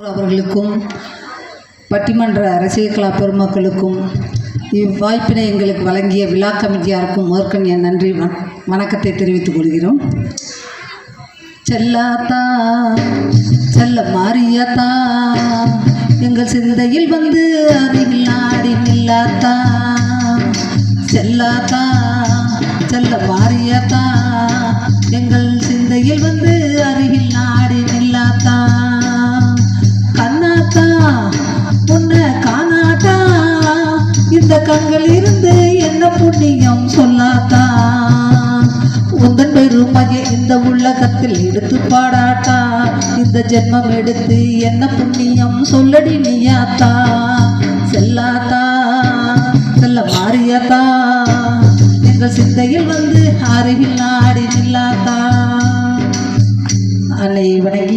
அவர்களுக்கும் பட்டிமன்ற ரசிகர்களா பெருமக்களுக்கும் இவ்வாய்ப்பினை எங்களுக்கு வழங்கிய விழா கமிட்டியாருக்கும் முதற்கண் என் நன்றி வணக்கத்தை தெரிவித்துக் கொள்கிறோம். செல்லாத்தா செல்ல மாரியாத்தா எங்கள் சிந்தையில் வந்து அருகில் ஆடி நில்லாத்தா. செல்லாத்தா செல்ல மாரியாத்தா எங்கள் கண்கள் இருந்து என்ன புண்ணியம் சொல்லாத்தா உந்தன் பெருமையை இந்த உள்ளகத்தில் எடுத்து பாடாட்டா இந்த ஜென்மம் எடுத்து என்ன புண்ணியம் சொல்லடி நீயாத்தா செல்லாத்தா செல்ல மாறியாத்தா எங்கள் சிந்தையில் வந்து அருகில் நாடி நில்லாத்தா அன்னை வணங்கி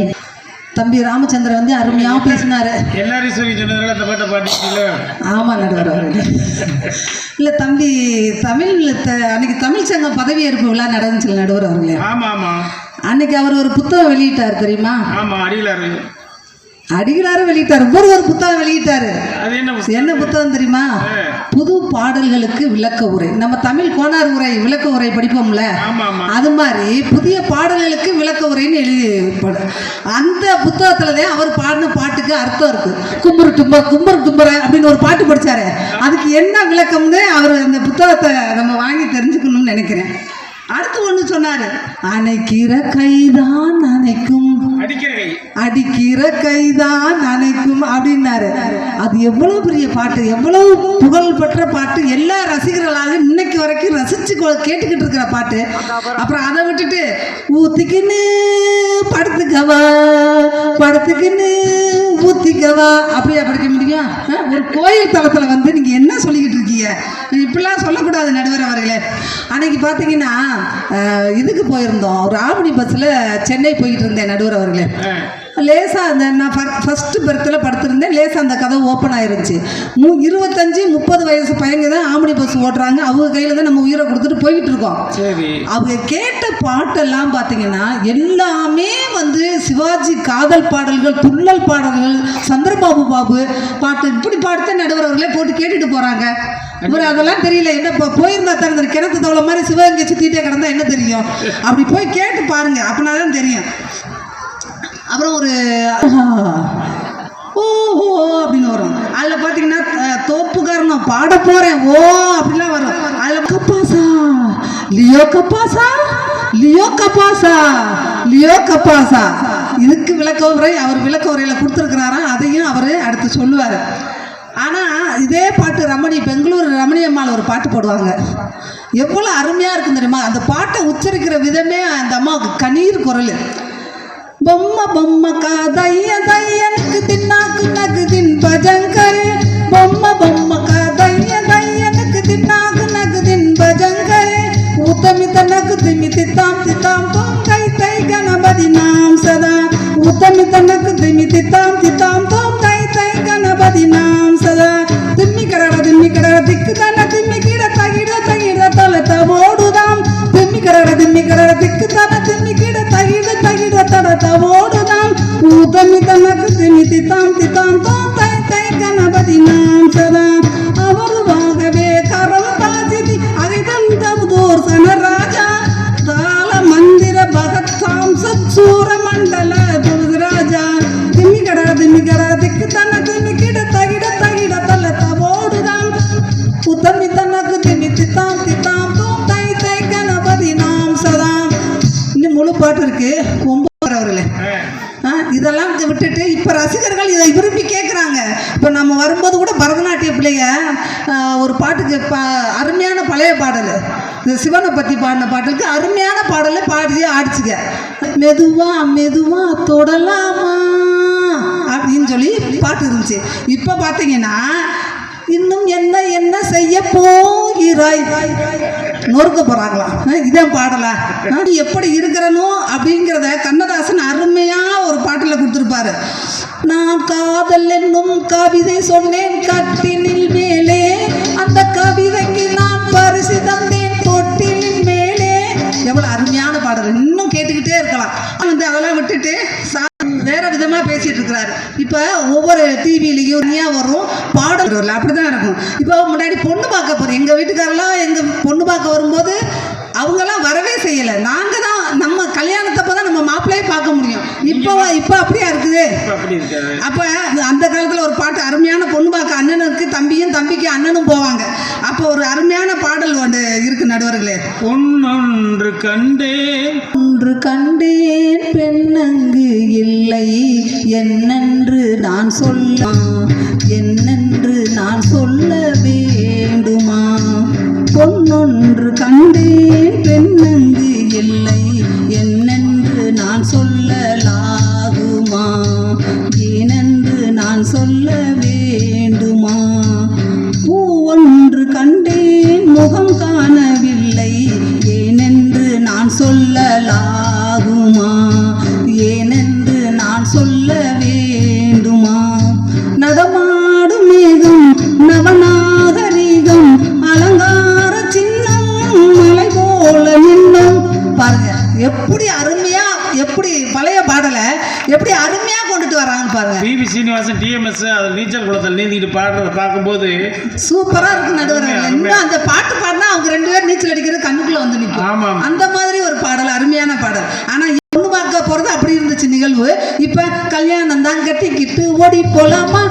தம்பி ராமச்சந்திரன் வந்து அருமையாக பேசினாரு. எல்லாரும் சொல்லி சொன்னதுனால அந்த பாட்டை பாடிட்டீங்களோ? ஆமாம் நடுவர் அவர்களே இல்லை தம்பி தமிழ் அன்னைக்கு தமிழ் சங்கம் பதவியேற்பு விழா நடந்துச்சு நடுவர் அவர்களே. ஆமா ஆமா. அன்னைக்கு அவர் ஒரு புத்தகம் வெளியிட்டார் தெரியுமா? ஆமா அடிகளாரு வெளியிட்டார். ஒரு புத்தகம் வெளியிட்டாரு. என்ன புத்தகம்? தெரியுமா? புது பாடல்களுக்கு விளக்க உரை. நம்ம தமிழ் கோனார் உரை விளக்க உரை படிப்போம்ல? அது மாதிரி புதிய பாடல்களுக்கு விளக்க உரைன்னு எழுதி அந்த புத்தகத்துல தான் அவர் பாடின பாட்டுக்கு அர்த்தம் இருக்கு. கும்புரு டும்ப கும்புரு டும்புற அப்படின்னு ஒரு பாட்டு படிச்சாரு. அதுக்கு என்ன விளக்கம்னு அவர் அந்த புத்தகத்தை நம்ம வாங்கி தெரிஞ்சுக்கணும்னு நினைக்கிறேன். அடுத்து ஒன்று சொன்னாரு. அணைக்கிற கைதான் அணைக்கும் அடிக்கிற கைதான் அணைக்கும் அப்படின்னாரு. அது எவ்வளவு பெரிய பாட்டு எவ்வளவு புகழ் பெற்ற பாட்டு எல்லா ரசிகர்களாலும் இன்னைக்கு வரைக்கும் ரசிச்சு கொ- கேட்டுக்கிட்டு இருக்கிற பாட்டு. அப்புறம் அதை விட்டுட்டு ஊத்திக்கின்னு படுத்துக்கவா படுத்துக்கின்னு ஊத்திக்கவா? அப்படியா படிக்க முடியும்? ஒரு கோயில் தளத்தில் வந்து நீங்கள் என்ன சொல்லிக்கிட்டு இருக்கீங்க? இப்படிலாம் சொல்லக்கூடாது நடுவர் அவர்களே. அன்னைக்கு பார்த்தீங்கன்னா இதுக்கு போயிருந்தோம். ஒரு ஆவணி பஸ்ஸில் சென்னை போயிட்டு இருந்தேன் நடுவர் அவர்களே. லேசாக அந்த நான் ஃபஸ்ட்டு பெர்த்தில் படுத்திருந்தேன். லேசாக அந்த கதவு ஓப்பன் ஆயிருச்சு மு இருபத்தஞ்சி முப்பது வயசு பையங்க தான் ஆம்பளை பஸ் ஓட்டுறாங்க. அவங்க கையில் தான் நம்ம உயிரை கொடுத்துட்டு போய்கிட்டு இருக்கோம். அவங்க கேட்ட பாட்டெல்லாம் பார்த்தீங்கன்னா எல்லாமே வந்து சிவாஜி காதல் பாடல்கள் துள்ளல் பாடல்கள் சந்திரபாபு பாபு பாட்டு இப்படி பாடுத்த நடுவர் அவர்களே போட்டு கேட்டுட்டு போகிறாங்க இவர் அதெல்லாம் தெரியல. என்ன இப்போ போயிருந்தா தான் இந்த கிணத்து தவளை மாதிரி சிவகங்கை சுற்றிட்டே கிடந்தா என்ன தெரியும்? அப்படி போய் கேட்டு பாருங்க. அப்படின்னா தான் தெரியும். அப்புறம் ஒரு ஓஹோ அப்படின்னு வரும். அதில் பார்த்தீங்கன்னா அஹ், தோப்புக்காரன் பாட போகிறேன் ஓ அப்படிலாம் வரும். அதில் கப்பாசா லியோ கப்பாசா லியோ கப்பாசா லியோ கப்பாசா. இதுக்கு விளக்க உரை அவர் விளக்க உரையில் கொடுத்துருக்கிறாராம் அதையும் அவர் அடுத்து சொல்லுவார். ஆனால் இதே பாட்டு ரமணி பெங்களூர் ரமணி அம்மாவில் ஒரு பாட்டு போடுவாங்க. எவ்வளோ அருமையாக இருக்கும் தெரியுமா? அந்த பாட்டை உச்சரிக்கிற விதமே அந்த அம்மாவுக்கு கண்ணீர் குரல். బొమ్మ బొమ్మ కాదయ్య దయ్యనకు తిన్నాకు నకు దిన్ భజంకరే బొమ్మ బొమ్మ కాదయ్య దయ్యనకు తిన్నాకు నకు దిన్ భజంకరే ఉతమిత నకు తిమితి తాం తితాం తోం కై తై గణపతి నాం సదా ఉతమిత నకు తిమితి తాం తితాం తోం కై తై గణపతి నాం సదా తిమ్మి కరడ తిమ్మి కరడ దిక్కు తన తిమ్మి కిడ తగిడ తగిడ తలత ఓడుదాం తిమ్మి కరడ తిమ్మి కరడ దిక్కు తగిడ తడత ఓడుదాం ఊతమి తనకు తిమితి இதெல்லாம் விட்டுட்டு இப்போ ரசிகர்கள் இதை விரும்பி கேட்குறாங்க இப்போ நம்ம வரும்போது கூட பரதநாட்டிய பிள்ளைங்க ஒரு பாட்டுக்கு பா அருமையான பழைய பாடல். இந்த சிவனை பற்றி பாடின பாட்டுக்கு அருமையான பாடலை பாடி ஆடிச்சுங்க. மெதுவா மெதுவா தொடலாமா? அப்படின்னு சொல்லி பாட்டு இருந்துச்சு. இப்போ பார்த்தீங்கன்னா இன்னும் என்ன என்ன செய்ய போகிறாய் நொறுக்க போறாங்களாம் இதான் பாடலா. நான் எப்படி இருக்கிறனோ அப்படிங்கிறத கண்ணதாசன் அருமையா ஒரு பாட்டுல கொடுத்துருப்பாரு. நான் காதல் என்னும் கவிதை சொன்னேன் கட்டினில் நீயா வரும் பாடல் வரல. அப்படி தான் இருக்கும் இப்போ முன்னாடி பொண்ணு பார்க்க போகிறோம் எங்கள் வீட்டுக்காரெல்லாம் எங்கள் பொண்ணு பார்க்க வரும்போது அவங்கெல்லாம் வரவே செய்யலை. நாங்கள் தான் நம்ம கல்யாணத்தப்போ தான் நம்ம மாப்பிள்ளையே பார்க்க முடியும். இப்போ இப்போ அப்படியா இருக்குது? அப்போ அந்த காலத்தில் ஒரு பாட்டு அருமையான பொண்ணு பார்க்க அண்ணனுக்கு தம்பியும் தம்பிக்கு அண்ணனும் போவாங்க. அப்போ ஒரு அருமையான பாடல் ஒன்று இருக்கு நடுவர்களே. பொன்னொன்று கண்டே ஒன்று கண்டேன் பெண்ணங்கு இல்லை. என்னென்று நான் சொல்ல என்னென்று நான் சொல்ல வேண்டுமா? பொன்னொன்று கண்டே பாருங்க. பிபி சீனிவாசன் டிஎம்எஸ் அது நீச்சல் குளத்தில் நீந்திட்டு பாடுறத பார்க்கும்போது சூப்பரா இருக்கு நடுவர்கள் இன்னும் அந்த பாட்டு பாடினா அவங்க ரெண்டு பேரும் நீச்சல் அடிக்கிறது கண்ணுக்குள்ள வந்து நிற்கும் ஆமாம். அந்த மாதிரி ஒரு பாடல் அருமையான பாடல். ஆனா பொண்ணு பார்க்க போறது அப்படி இருந்துச்சு நிகழ்வு. இப்ப கல்யாணம் தான் கட்டிக்கிட்டு ஓடி போலாமா?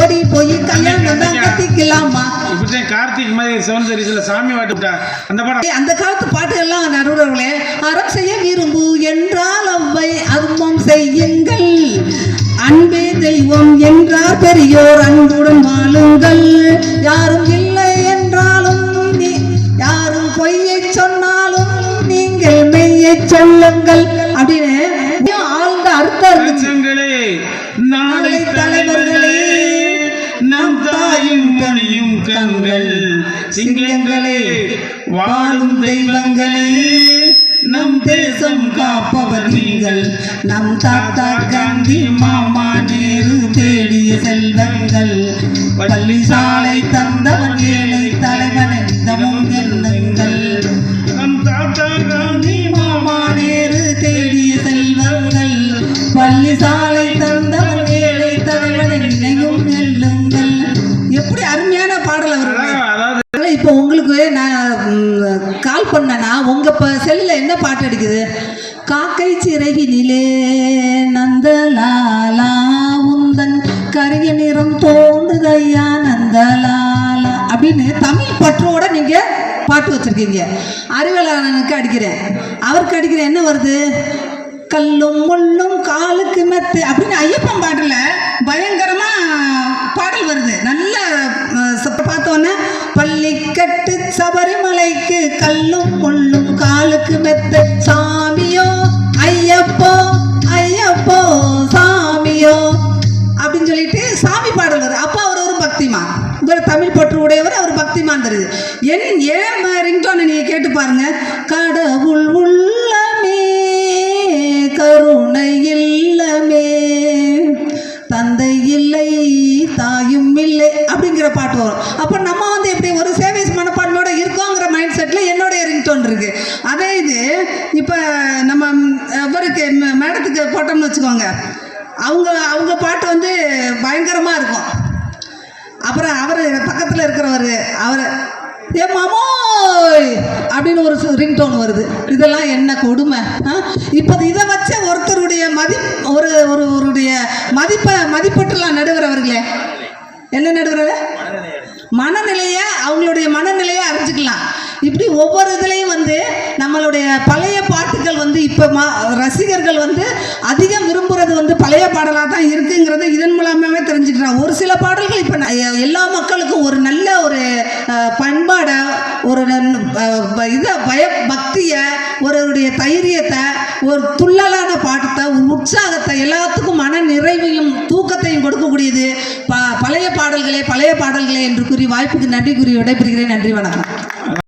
ஓடி போய் கல்யாணம் தான் கட்டிக்கலாமா? கார்த்திக் மாதிரி செவன் சீரிஸ்ல சாமி வாட்டுட்டா அந்த படம் அந்த காலத்து பாட்டுகள்லாம் நடுவர்களே அறம் செய்ய விரும்பு என்றால் அவ்வை அருமம் செய்யுங்கள். அன்பே தெய்வம் என்றார் பெரியோர் அன்புடன் வாழுங்கள். யாரும் இல்லை என்றாலும் நீ யாரும் பொய்யை சொன்னாலும் நீங்கள் மெய்யை சொல்லுங்கள். அப்படின்னு ஆழ்ந்த அர்த்தம் இருந்துச்சு. பஞ்சங்களே நாளை தலைவர்களே நம் தாயும் மணியும் கண்கள் சிங்கங்களே வாழும் தெய்வங்களே. தேசம் காப்பவர் நீங்கள் நம் தாத்தா காந்தி மாமா நேரு தேடிய செல்வங்கள். பள்ளி சாலை தந்தவன் ஏழை தலைவன் எந்தமும் எண்ணங்கள். நம் தாத்தா காந்தி மாமா நேரு தேடிய செல்வங்கள். பள்ளி சாலை அங்கே இப்போ செல்லில் என்ன பாட்டு அடிக்குது? காக்கை சிறகினிலே நந்தலாலா உந்தன் கரிய நிறம் தோன்றுதையா நந்தலாலா அப்படின்னு தமிழ் பற்றோட நீங்கள் பாட்டு வச்சிருக்கீங்க. அறிவலாளனுக்கு அடிக்கிறேன். அவருக்கு அடிக்கிறேன் என்ன வருது? கல்லும் முள்ளும் காலுக்கு மெத்து அப்படின்னு ஐயப்பன் பாடல பயங்கரமாக பாடல் வருது. நல்ல பார்த்தோன்னே பள்ளிக்கட்டு சபரிமலைக்கு கல்லும் முள்ளும் காலுக்கு மெத்த சாமியோ ஐயப்போ ஐயப்போ சாமியோ அப்படின்னு சொல்லிட்டு சாமி பாடல் வருது அப்போ அவர் ஒரு பக்திமான். இவர் தமிழ் பற்று உடையவர் அவர் பக்திமான் தருது என் ஏன் ரிங்டோனை நீங்கள் கேட்டு பாருங்க. கடவுள் உள்ள வச்சுக்கோங்க. அவங்க அவங்க பாட்டு வந்து பயங்கரமாக இருக்கும். அப்புறம் அவர் பக்கத்தில் இருக்கிறவர் அவர் ஏ மாமோய்! அப்படின்னு ஒரு ரிங்டோன் வருது. இதெல்லாம் என்ன கொடுமை? இப்போ இதை வச்ச ஒருத்தருடைய மதி ஒரு ஒருவருடைய மதிப்பை மதிப்பட்டுலாம் நடுவர் என்ன நடுவர் மனநிலையை அவங்களுடைய மனநிலையை அறிஞ்சிக்கலாம். இப்படி ஒவ்வொரு இதுலேயும் வந்து நம்மளுடைய பழைய பாட்டுகள் வந்து இப்போ மா ரசிகர்கள் வந்து அதிகம் விரும்புகிறது வந்து பழைய பாடலாக தான் இருக்குங்கிறது இதன் மூலமாகவே தெரிஞ்சுக்கிறான் ஒரு சில பாடல்கள் இப்போ எல்லா மக்களுக்கும் ஒரு நல்ல ஒரு பண்பாடை ஒரு இதை பய பக்தியை ஒருவருடைய தைரியத்தை ஒரு துள்ளலான பாட்டத்தை ஒரு உற்சாகத்தை எல்லாத்துக்கும் மன நிறைவையும் தூக்கத்தையும் கொடுக்கக்கூடியது ப பழைய பாடல்களே பழைய பாடல்களே என்று கூறி வாய்ப்புக்கு நன்றி கூறி விடைபெறுகிறேன். நன்றி வணக்கம்.